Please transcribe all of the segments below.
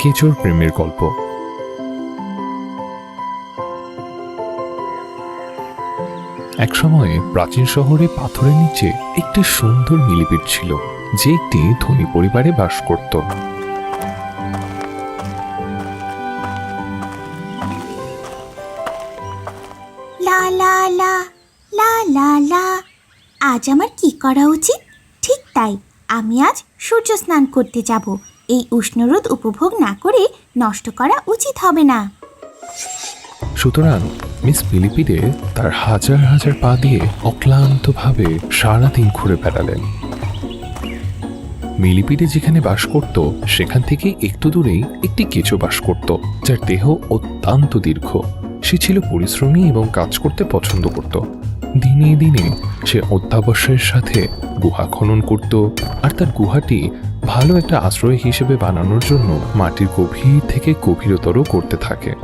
কেচোর প্রেমের গল্প। একসময় প্রাচীন শহরে পাথরের নিচে একটি সুন্দর মিলিপিট ছিল, যে একটি ধনী পরিবারে বাস করত। লা লা লা। আজ আমার কি করা উচিত? ঠিক তাই, আমি আজ সূর্য স্নান করতে যাব। এই উষ্ণরোদ উপভোগ না করে নষ্ট করা উচিত হবে না। সুতরাং মিস মিলিপিডে তার হাজার হাজার পা দিয়ে অক্লান্তভাবে সারাদিন ঘুরে বেড়ালেন। মিলিপিডে যেখানে বাস করত, সেখান থেকে একটু দূরেই একটি কেঁচো বাস করত, যার দেহ অত্যন্ত দীর্ঘ। সে ছিল পরিশ্রমী এবং কাজ করতে পছন্দ করত। দিনে দিনে সে অত্যাবশ্যের সাথে গুহা খনন করত, আর তার গুহাটি ভালো একটা আশ্রয় হিসেবে বানানোর জন্য মাটির গভীর থেকে গভীরতর করতে থাকে।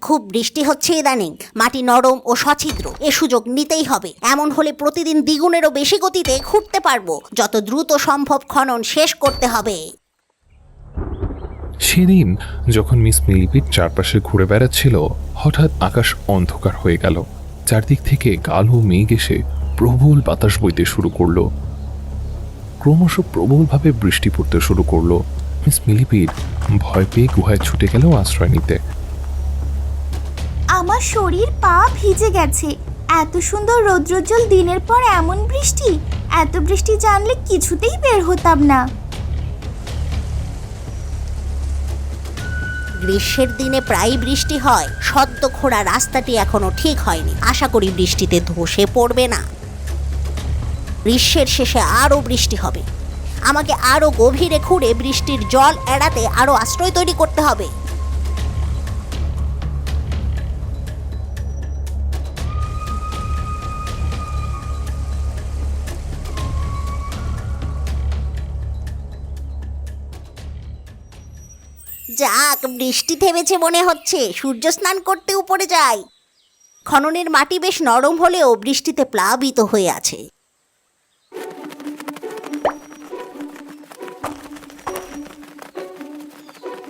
খুব বৃষ্টি হচ্ছে ইদানিং। মাটি নরম ও সছিদ্র। এ সুযোগ নিতেই হবে। এমন হলে প্রতিদিন দ্বিগুণেরও বেশি গতিতে ঘুরতে পারব। যত দ্রুত সম্ভব খনন শেষ করতে হবে। সেদিন যখন মিস মিলিপিট চারপাশে ঘুরে বেড়াচ্ছিল হঠাৎ আকাশ অন্ধকার হয়ে গেল। চারদিক থেকে কালো মেঘ এসে প্রবল বাতাস বইতে শুরু করল। ক্রমশ প্রবলভাবে বৃষ্টি পড়তে শুরু করল। মিস মিলিপিট ভয় পেয়ে গুহায় ছুটে গেল আশ্রয় নিতে। আমার শরীর পা ভিজে গেছে। এত সুন্দর রৌদ্রোজ্জ্বল দিনের পর এমন বৃষ্টি। এত বৃষ্টি জানলে কিছুতেই বের হতাম না। গ্রীষ্মের দিনে প্রায় বৃষ্টি হয়। সদ্য খোঁড়া রাস্তাটি এখনও ঠিক হয়নি। আশা করি বৃষ্টিতে ধসে পড়বে না। গ্রীষ্মের শেষে আরও বৃষ্টি হবে। আমাকে আরও গভীরে খুঁড়ে বৃষ্টির জল এড়াতে আরও আশ্রয় তৈরি করতে হবে। যাক, বৃষ্টি থেমেছে মনে হচ্ছে। সূর্য স্নান করতে উপরে যাই। খননের মাটি বেশ নরম হলেও বৃষ্টিতে প্লাবিত হয়ে আছে।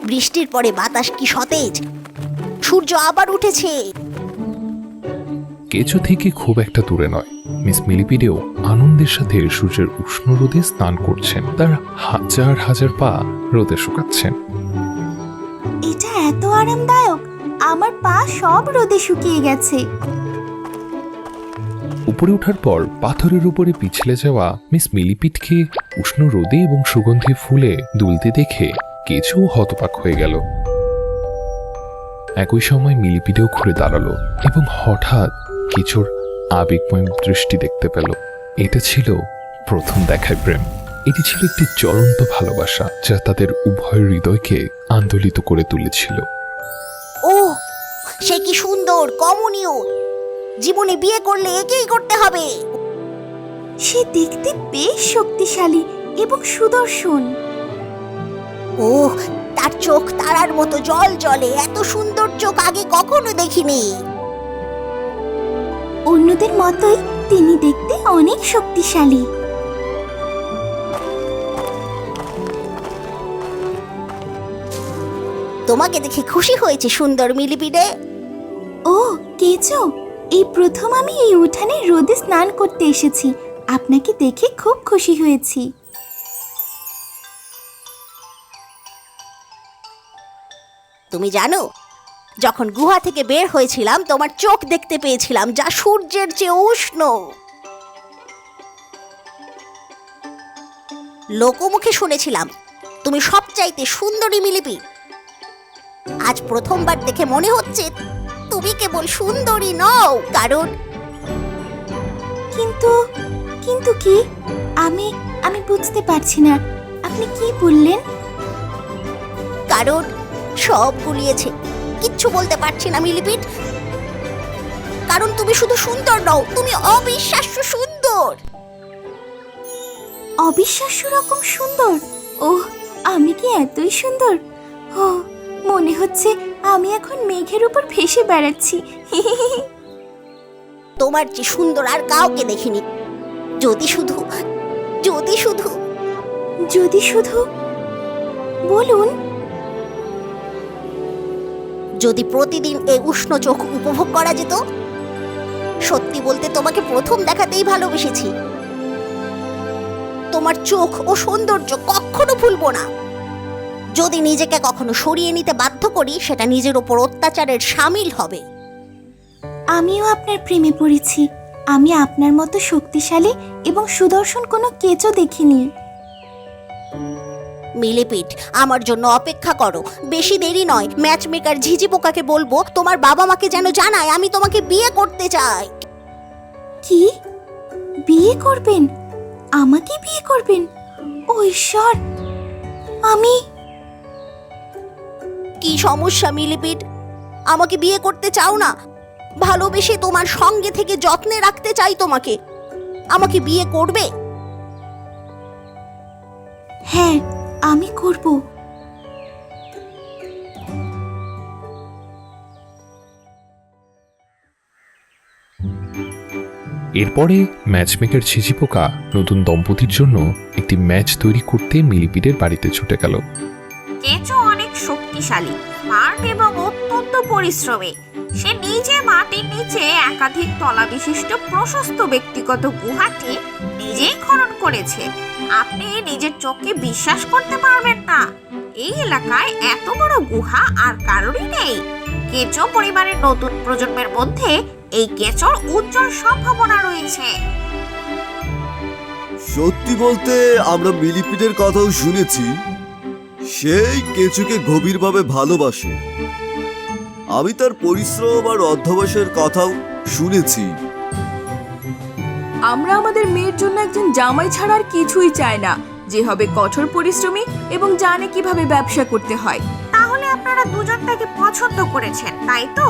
বৃষ্টির পরে বাতাস কি সতেজ? সূর্য আবার উঠেছে। কেঁচো থেকে খুব একটা দূরে নয়। মিস মিলিপিডেও আনন্দের সাথে সূর্যের উষ্ণ রোদে স্নান করছেন। তার হাজার হাজার পা রোদে শুকাচ্ছেন। এটা এত আরামদায়ক! আমার পা সব রোদে শুকিয়ে গেছে। উপরে ওঠার পর পাথরের উপরে পিছলে যাওয়া মিস মিলিপিটকে উষ্ণ রোদে এবং সুগন্ধি ফুলে দুলতে দেখে কেঁচো হতপাক হয়ে গেল। একই সময় মিলিপিটেও ঘুরে দাঁড়াল এবং হঠাৎ কেঁচোর আবেগময় দৃষ্টি দেখতে পেল। এটা ছিল প্রথম দেখায় প্রেম। এটি ছিল একটি জ্বলন্ত ভালোবাসা যা তাদের উভয় হৃদয়কে আন্দোলিত করে তুলেছিল। ও সে কি সুন্দর কমনীয়। জীবনে বিয়ে করলে একেই করতে হবে। সে দেখতে বেশ শক্তিশালী এবং সুদর্শন। ও তার চোখ তারার মতো জল জলে এত সুন্দর চোখ আগে কখনো দেখিনি। অন্যদের মতোই তিনি দেখতে অনেক শক্তিশালী। তোমাকে দেখে খুশি হয়েছে সুন্দর মিলিপিডে ও কেচো এই প্রথম আমি এই উঠানে রোদে স্নান করতে এসেছি। আপনাকে দেখে খুব খুশি হয়েছি। তুমি জানো যখন গুহা থেকে বের হয়েছিলাম তোমার চোখ দেখতে পেয়েছিলাম যা সূর্যের চেয়ে উষ্ণ। লোকমুখে শুনেছিলাম তুমি সবচাইতে সুন্দরী মিলিপি। আজ প্রথমবার দেখে মনে হচ্ছে তুমি কেবল সুন্দরী নও কারণ কিন্তু কিন্তু কি? আমি আমি বুঝতে পারছি না আপনি কি বললেন? কারণ সব গুলিয়েছে কিচ্ছু বলতে পারছি না মিলিপিট। কারণ তুমি শুধু সুন্দর নও তুমি অবিশ্বাস্য সুন্দর। অবিশ্বাস্য রকম সুন্দর? ওহ আমি কি এতই সুন্দর? ও মনে হচ্ছে আমি এখন মেঘের উপর ভেসে বেড়াচ্ছি। তোমার যে সুন্দর আর কাউকে দেখিনি। যদি শুধু যদি শুধু। যদি শুধু? বলুন। যদি প্রতিদিন এই উষ্ণ চোখ উপভোগ করা যেত, সত্যি বলতে তোমাকে প্রথম দেখাতেই ভালোবেসেছি। তোমার চোখ ও সৌন্দর্য কখনো ভুলবো না। যদি নিজেকে কখনো সরিয়ে নিতে বাধ্য করি, সেটা নিজের ওপর অত্যাচারের সামিল হবে। আমিও আপনার প্রেমে পড়েছি। আমি আপনার মতো শক্তিশালী এবং সুদর্শন কোনো কেচও দেখিনি। মিলিপিট আমার জন্য অপেক্ষা করো। বেশি দেরি নয় ম্যাচ মেকার ঝিঝি পোকাকে বলব তোমার বাবা মাকে যেন জানায় আমি তোমাকে বিয়ে করতে চাই। কি? বিয়ে করবেন? আমাকে বিয়ে করবেন? ও ঈশ্বর আমি কি সমস্যা মিলিপিট আমাকে বিয়ে করতে চাও না? ভালোবেসে তোমার সঙ্গে থেকে যত্নে রাখতে চাই তোমাকে। আমাকে বিয়ে করবে? হ্যাঁ আমি করব। এরপরে ম্যাচমেকার ঝিঝি পোকা নতুন দম্পতির জন্য একটি ম্যাচ তৈরি করতে মিলিপিটের বাড়িতে ছুটে গেল। কেঁচো অনেক শক্তিশালী স্মার্ট এবং অত্যন্ত পরিশ্রমী। সে নিজে মাটির নিচে একাধিক তলা বিশিষ্ট প্রশস্ত ব্যক্তিগত গুহাটি নিজেই খনন করেছে। আপনি নিজের চোখে বিশ্বাস করতে পারবেন না। এই এলাকায় এত বড় গুহা আর কারোরই নেই। কেঁচো পরিবারের নতুন প্রজন্মের মধ্যে এই কেঁচোর উজ্জ্বল সম্ভাবনা রয়েছে। সত্যি বলতে আমরা মিলিপিটের কথাও শুনেছি। সেই কেঁচুকে গভীরভাবে ভালোবাসে। আমি তার পরিশ্রম আর অধ্যবসায়ের কথাও শুনেছি। আমরা আমাদের মেয়ের জন্য একজন জামাই ছাড়া আর কিছুই চাই না। যে হবে কঠোর পরিশ্রমী এবং জানে কীভাবে ব্যবসা করতে হয়। তাহলে আপনারা দুজন তাকে পছন্দ করেছেন তাই তো?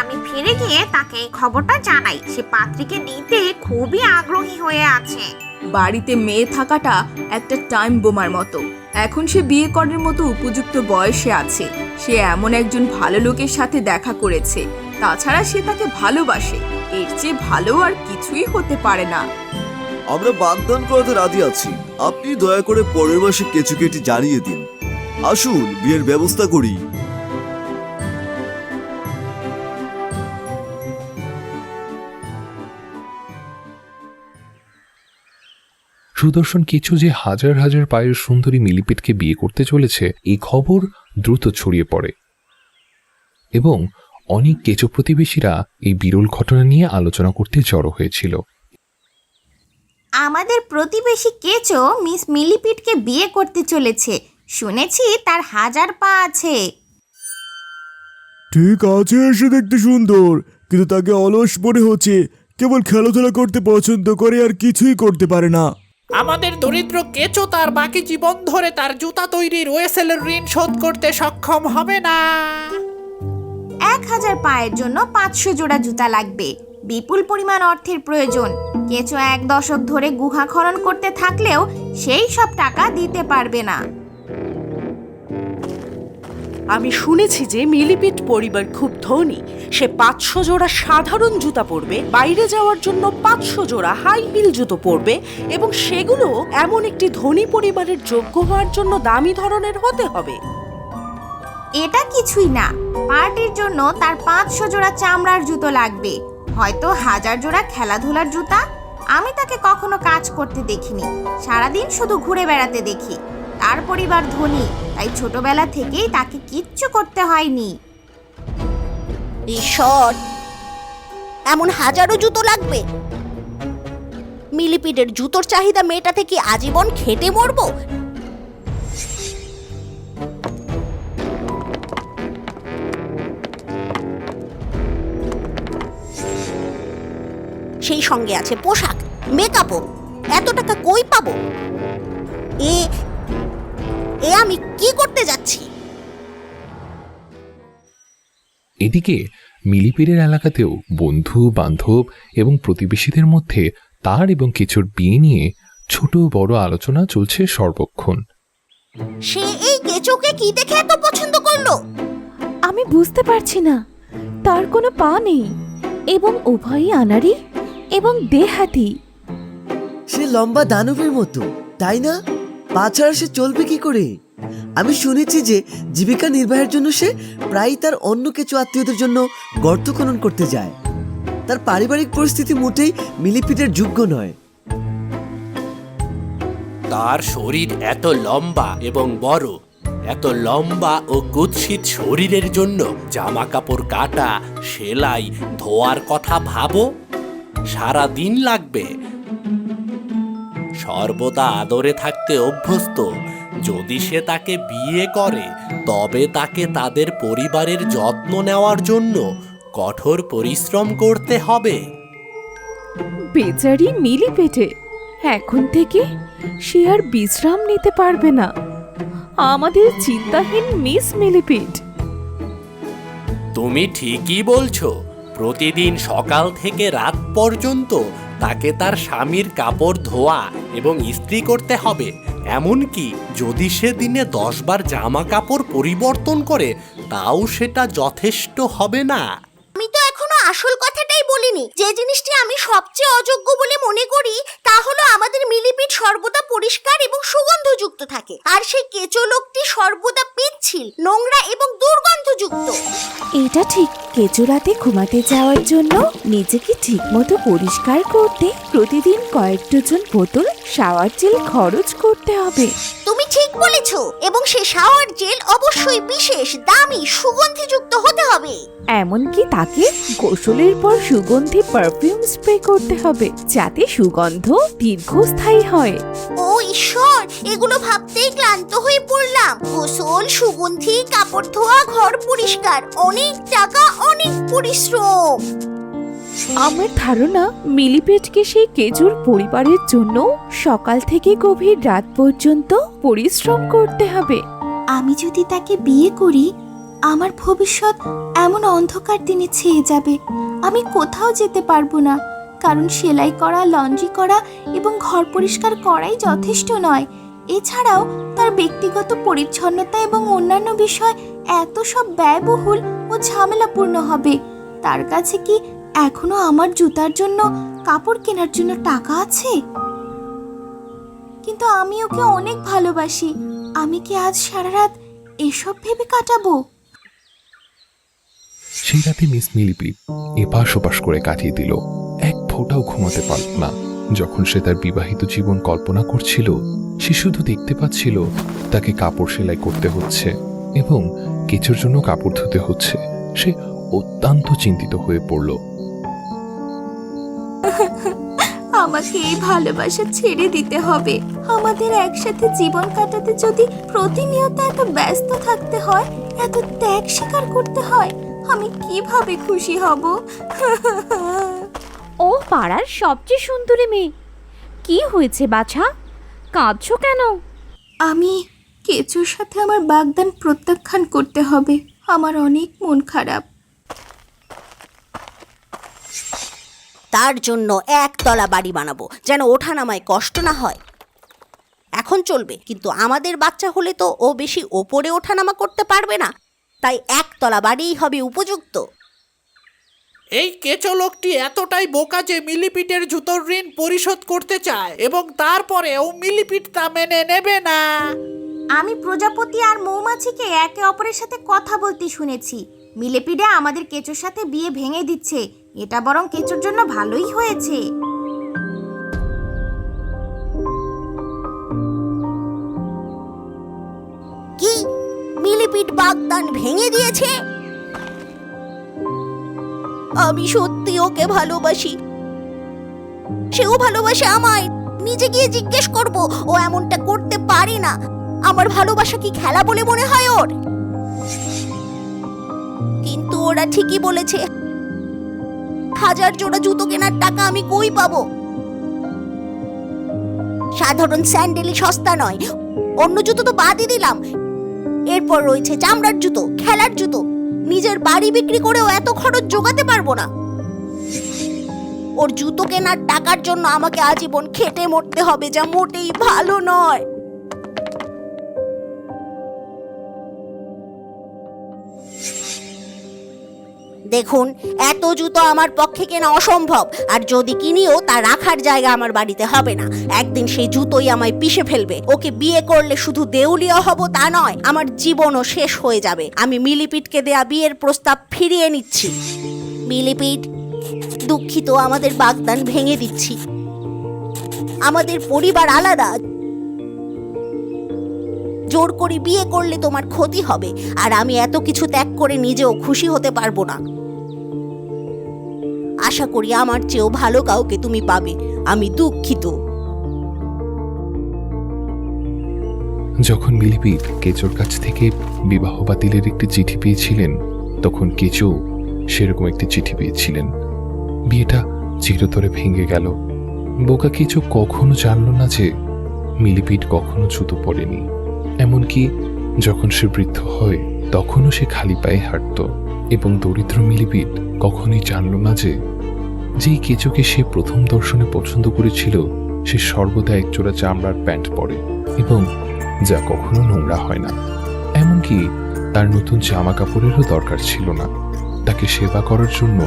আমি ফিরে গিয়ে তাকে এই খবরটা জানাই। সে পাত্রীকে নিতে খুবই আগ্রহী হয়ে আছে। বাড়িতে মেয়ে থাকাটা একটা টাইম বোমার মতো। এখন সে বিয়ে করার মতো উপযুক্ত বয়সে আছে। সে এমন একজন ভালো লোকের সাথে দেখা করেছে। তাছাড়া সে তাকে ভালোবাসে। এর চেয়ে ভালো আর কিছুই হতে পারে না। আমরা বাগদান করাতে রাজি আছি। আপনি দয়া করে পরের মাসে কেচুকেটি জানিয়ে দিন। আসুন, বিয়ের ব্যবস্থা করি। সুদর্শন কিছু যে হাজার হাজার পায়ের সুন্দরী মিলিপিটকে বিয়ে করতে চলেছে এই খবর দ্রুত ছড়িয়ে পড়ে। এবং অনেক কেঁচো প্রতিবেশীরা এই বিরল ঘটনা নিয়ে আলোচনা করতে জড়ো হয়েছিল। আমাদের প্রতিবেশী কেচো মিস মিলিপিটকে বিয়ে করতে চলেছে। শুনেছি তার হাজার পা আছে। ঠিক আছে এসে দেখতে সুন্দর কিন্তু তাকে অলস মনে হচ্ছে। কেবল খেলাধুলা করতে পছন্দ করে আর কিছুই করতে পারে না। আমাদের দরিদ্র কেচো তার বাকি জীবন ধরে তার জুতা তৈরির ওয়েসেলের ঋণ শোধ করতে সক্ষম হবে না। এক হাজার পায়ের জন্য পাঁচশো জোড়া জুতা লাগবে। বিপুল পরিমাণ অর্থের প্রয়োজন। কেঁচো এক দশক ধরে গুহা খনন করতে থাকলেও সেই সব টাকা দিতে পারবে না। আমি শুনেছি যে মিলিপিট পরিবার খুব ধনী। সে পাঁচশো জোড়া সাধারণ জুতা পরবে, বাইরে যাওয়ার জন্য পাঁচশো জোড়া হাই হিল জুতো পরবে এবং সেগুলো এমন একটি ধনী পরিবারের যোগ্য হওয়ার জন্য দামি ধরনের হতে হবে। এটা কিছুই না। পার্টির জন্য তার পাঁচশো জোড়া চামড়ার জুতো লাগবে। হয়তো হাজার জোড়া খেলাধুলার জুতা। আমি তাকে কখনো কাজ করতে দেখিনি। সারাদিন শুধু ঘুরে বেড়াতে দেখি। তার পরিবার ধনী, তাই ছোটবেলা থেকেই তাকে কিচ্ছু করতে হয়নি। ঈশ্বর, এমন হাজারো জুতো লাগবে। মিলিপিডের জুতোর চাহিদা মেটাতে কি আজীবন খেটে মরবো? সেই সঙ্গে আছে পোশাক মেকআপও এত টাকা কই পাবো? এ এ আমি কি করতে যাচ্ছি? এদিকে মিলিপিরের এলাকাতেও বন্ধু বান্ধব এবং প্রতিবেশীদের মধ্যে তার এবং কেঁচোর বিয়ে নিয়ে ছোট বড় আলোচনা চলছে সর্বক্ষণ। সে এই কেঁচোকে কি দেখে এত পছন্দ করল? আমি বুঝতে পারছি না। তার কোনো পা নেই এবং উভয়ই আনাড়ি এবং দেহাতি। সে লম্বা দানবের মতো তাই না? পা ছাড়া সে চলবে কি করে? আমি শুনেছি যে জীবিকা নির্বাহের জন্য সে প্রায়ই তার অন্য কিছু আত্মীয়দের জন্য গর্ত খনন করতে যায়। তার পারিবারিক পরিস্থিতি মোটেই মিলিপিটের যোগ্য নয়। তার শরীর এত লম্বা এবং বড়, এত লম্বা ও কুৎসিত শরীরের জন্য জামা কাপড় কাটা, সেলাই, ধোয়ার কথা ভাবো? সারা দিন লাগবে সর্বদা আদরে থাকতে অভ্যস্ত। যদি সে তাকে বিয়ে করে তবে তাকে তাদের পরিবারের যত্ন নেওয়ার জন্য কঠোর পরিশ্রম করতে হবে। বেচারি মিলি পেটে এখন থেকে সে আর বিশ্রাম নিতে পারবে না। আমাদের চিন্তাহীন মিস মিলিপিট। তুমি ঠিকই বলছো প্রতিদিন সকাল থেকে রাত পর্যন্ত তাকে তার স্বামীর কাপড় ধোয়া এবং ইস্ত্রি করতে হবে। এমনকি যদি সে দিনে দশবার জামা কাপড় পরিবর্তন করে, তাও সেটা যথেষ্ট হবে না। আসল কথাটাই বলিনি। যে জিনিসটি আমি সবচেয়ে অযোগ্য বলে মনে করি তা হলো আমাদের মিলিপিট সর্বদা পরিষ্কার এবং সুগন্ধযুক্ত থাকে। আর সেই কেঁচো লোকটি সর্বদা পিচ্ছিল নোংরা এবং দুর্গন্ধযুক্ত। এটা ঠিক কেঁচো রাতে ঘুমাতে যাওয়ার জন্য নিজেকে ঠিকমতো পরিষ্কার করতে প্রতিদিন কয়েক ডজন বোতল শাওয়ার জেল খরচ করতে হবে। তুমি ঠিক বলেছ এবং সে শাওয়ার জেল অবশ্যই বিশেষ দামি সুগন্ধিযুক্ত হতে হবে। এমনকি তাকে গোসলের পর সুগন্ধি পারফিউম স্প্রে করতে হবে যাতে সুগন্ধ দীর্ঘস্থায়ী হয়। ও ঈশ্বর এগুলো ভাবতেই ক্লান্ত হয়ে পড়লাম। গোসল সুগন্ধি কাপড় ধোয়া ঘর পরিষ্কার অনেক টাকা অনেক পরিশ্রম। আমার ধারণা মিলিপেটকে সেই কেজুর পরিবারের জন্য সকাল থেকে গভীর রাত পর্যন্ত পরিশ্রম করতে হবে। আমি যদি তাকে বিয়ে করি, আমার ভবিষ্যৎ এমন অন্ধকার দিনে ছেয়ে যাবে। আমি কোথাও যেতে পারব না, কারণ সেলাই করা, লন্ড্রি করা এবং ঘর পরিষ্কার করাই যথেষ্ট নয়। এছাড়াও তার ব্যক্তিগত পরিচ্ছন্নতা এবং অন্যান্য বিষয় এত সব ব্যয়বহুল ও ঝামেলাপূর্ণ হবে। তার কাছে কি এখনও আমার জুতার জন্য কাপড় কেনার জন্য টাকা আছে? কিন্তু আমি ওকে অনেক ভালোবাসি। আমি কি আজ সারা রাত এসব ভেবে কাটাবো? সেই রাতে মিস মিলিপি এপাশ ওপাশ করে কাটিয়ে দিল। এক ফোঁটাও ঘুমাতে পারল না। যখন সে তার বিবাহিত জীবন কল্পনা করছিল, সে শুধু দেখতে পাচ্ছিল তাকে কাপড় সেলাই করতে হচ্ছে এবং কেচোর জন্য কাপড় ধুতে হচ্ছে। সে অত্যন্ত চিন্তিত হয়ে পড়ল। আমাকে এই ভালোবাসা ছেড়ে দিতে হবে। আমাদের একসাথে জীবন কাটাতে যদি প্রতিনিয়ত এত ব্যস্ত থাকতে হয় এত ত্যাগ স্বীকার করতে হয় আমি কীভাবে খুশি হব? ও পাড়ার সবচেয়ে সুন্দরী মেয়ে। কি হয়েছে বাছা? কাঁদছো কেন? আমি কেঁচোর সাথে আমার বাগদান প্রত্যাখ্যান করতে হবে। আমার অনেক মন খারাপ। তার জন্য একতলা বাড়ি বানাবো। যেন ওঠানামায় কষ্ট না হয়। এখন চলবে কিন্তু আমাদের বাচ্চা হলে তো ও বেশি ওপরে ওঠানামা করতে পারবে না। তাই একতলা বাড়িই হবে উপযুক্ত। এই কেঁচো লোকটি এতটাই বোকা যে মিলিপিটের জুতোর ঋণ পরিশোধ করতে চায় এবং তারপরেও মিলিপিট তা মেনে নেবে না। আমি প্রজাপতি আর মৌমাছিকে একে অপরের সাথে কথা বলতে শুনেছি। মিলেপিডে আমাদের কেঁচোর সাথে বিয়ে ভেঙে দিচ্ছে। এটা বরং কেঁচোর জন্য ভালোই হয়েছে। কি? মিলিপিট বাগদান ভেঙে দিয়েছে? আমি সত্যি ওকে ভালোবাসি। সেও ভালোবাসে আমায়। নিজে গিয়ে জিজ্ঞেস করব, ও এমনটা করতে পারে না। আমার ভালোবাসা কি খেলা বলে মনে হয় ওর? কিন্তু ওরা ঠিকই বলেছে হাজার জোড়া জুতো কেনার টাকা আমি কই পাবো? সাধারণ স্যান্ডেলই সস্তা নয়। অন্য জুতো তো বাদই দিলাম। এরপর রয়েছে চামড়ার জুতো, খেলার জুতো। নিজের বাড়ি বিক্রি করেও এত খরচ জোগাতে পারব না। ওর জুতো কেনার টাকার জন্য আমাকে আজীবন খেটে মরতে হবে, যা মোটেই ভালো নয়। দেখুন, এত জুতো আমার পক্ষে কেনা অসম্ভব, আর যদি কিনিও, তা রাখার জায়গা আমার বাড়িতে হবে না। একদিন সেই জুতোই আমায় পিষে ফেলবে। ওকে বিয়ে করলে শুধু দেউলিয়া হব তা নয়, আমার জীবনও শেষ হয়ে যাবে। আমি মিলিপিটকে দেয়া বিয়ের প্রস্তাব ফিরিয়ে নিচ্ছি। মিলিপিট, দুঃখিত, আমাদের বাগদান ভেঙে দিচ্ছি। আমাদের পরিবার আলাদা। জোর করে বিয়ে করলে তোমার ক্ষতি হবে, আর আমি এত কিছু ত্যাগ করে নিজেও খুশি হতে পারব না। আশা করি আমার চেয়েও ভালো কাউকে তুমি পাবে। আমি দুঃখিত। যখন মিলিপিট কেচোর কাছ থেকে বিবাহ বাতিলের একটি চিঠি পেয়েছিলেন, তখন কেচো সেরকম একটি চিঠি পেয়েছিলেন। বিয়েটা চিরতরে ভেঙে গেল। বোকা কেচো কখনো জানল না যে মিলিপিট কখনো জুতো পড়েনি এমনকি যখন সে বৃদ্ধ হয়, তখনও সে খালি পায়ে হাঁটত। এবং দরিদ্র মিলিপিট কখনোই জানল না যে যেই কেচোকে সে প্রথম দর্শনে পছন্দ করেছিল, সে সর্বদা একজোড়া চামড়ার প্যান্ট পরে এবং যা কখনো নোংরা হয় না। এমনকি তার নতুন জামা কাপড়েরও দরকার ছিল না। তাকে সেবা করার জন্য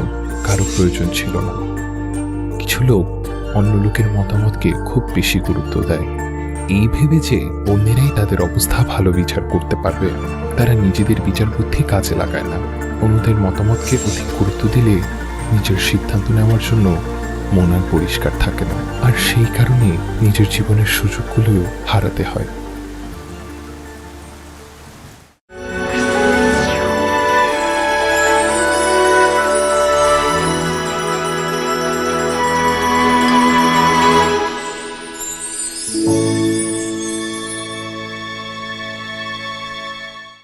কারও প্রয়োজন ছিল না। কিছু লোক অন্য লোকের মতামতকে খুব বেশি গুরুত্ব দেয়। এই ভেবে যে অন্যেরাই তাদের অবস্থা ভালো বিচার করতে পারবে, তারা নিজেদের বিচার বুদ্ধি কাজে লাগায় না। অন্যদের মতামতকে অধিক গুরুত্ব দিলে নিজের সিদ্ধান্ত নেওয়ার জন্য মন আর পরিষ্কার থাকে না। আর সেই কারণে নিজের জীবনের সুযোগগুলোও হারাতে হয়।